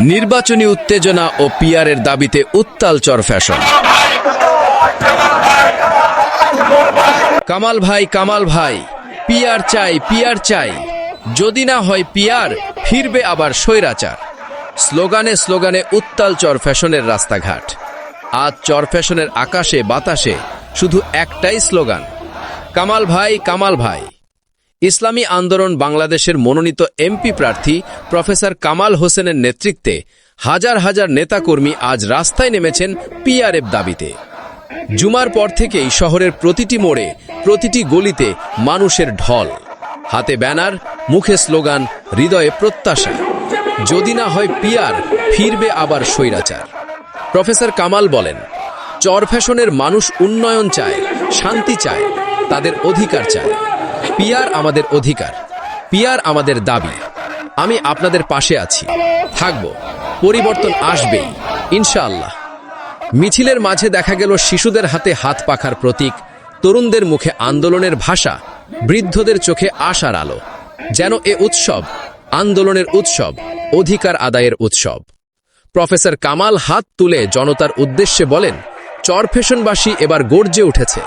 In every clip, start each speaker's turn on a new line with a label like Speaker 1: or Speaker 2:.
Speaker 1: নির্বাচনী উত্তেজনা ও পিয়ারের দাবিতে উত্তাল চর ফ্যাশন। কামাল ভাই কামাল ভাই পিয়ার চাই পিয়ার চাই। যদি না হয় পিয়ার ফিরবে আবার স্বৈরাচার। স্লোগানে স্লোগানে উত্তাল চর ফ্যাশনের রাস্তাঘাট। আজ চর ফ্যাশনের আকাশে, বাতাসে শুধু একটাই স্লোগান, কামাল ভাই কামাল ভাই। ইসলামী আন্দোলন বাংলাদেশের মনোনীত এমপি প্রার্থী প্রফেসর কামাল হোসেনের নেতৃত্বে হাজার হাজার নেতাকর্মী আজ রাস্তায় নেমেছেন পিআরএফ দাবিতে। জুমার পর থেকেই শহরের প্রতিটি মোড়ে, প্রতিটি গলিতে মানুষের ঢল। হাতে ব্যানার, মুখে স্লোগান, হৃদয়ে প্রত্যাশা। যদি না হয় পিয়ার ফিরবে আবার স্বৈরাচার। প্রফেসর কামাল বলেন, চর ফ্যাশনের মানুষ উন্নয়ন চায়, শান্তি চায়, তাদের অধিকার চায়। পিয়ার আমাদের অধিকার, পিয়ার আমাদের দাবি। আমি আপনাদের পাশে আছি, থাকব, পরিবর্তন আসবেই, ইনশাআল্লাহ। মিছিলের মাঝে দেখা গেল শিশুদের হাতে হাত পাখার প্রতীক, তরুণদের মুখে আন্দোলনের ভাষা, বৃদ্ধদের চোখে আশার আলো। যেন এ উৎসব, আন্দোলনের উৎসব, অধিকার আদায়ের উৎসব। প্রফেসর কামাল হাত তুলে জনতার উদ্দেশ্যে বলেন চরফেশনবাসী এবার গর্জে উঠেছে।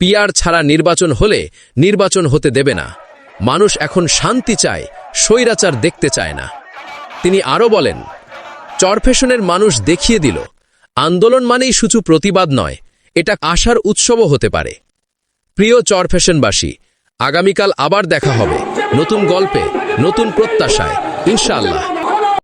Speaker 1: পিয়ার ছাড়া নির্বাচন হলে নির্বাচন হতে দেবে না। মানুষ এখন শান্তি চায়, স্বৈরাচার দেখতে চায় না। তিনি আরও বলেন, চরফেশনের মানুষ দেখিয়ে দিল, আন্দোলন মানেই শুধু প্রতিবাদ নয়, এটা আশার উৎসবও হতে পারে। প্রিয় চরফেশনবাসী, আগামীকাল আবার দেখা হবে। নতুন গল্পে, নতুন প্রত্যাশায়, ইনশাআল্লাহ।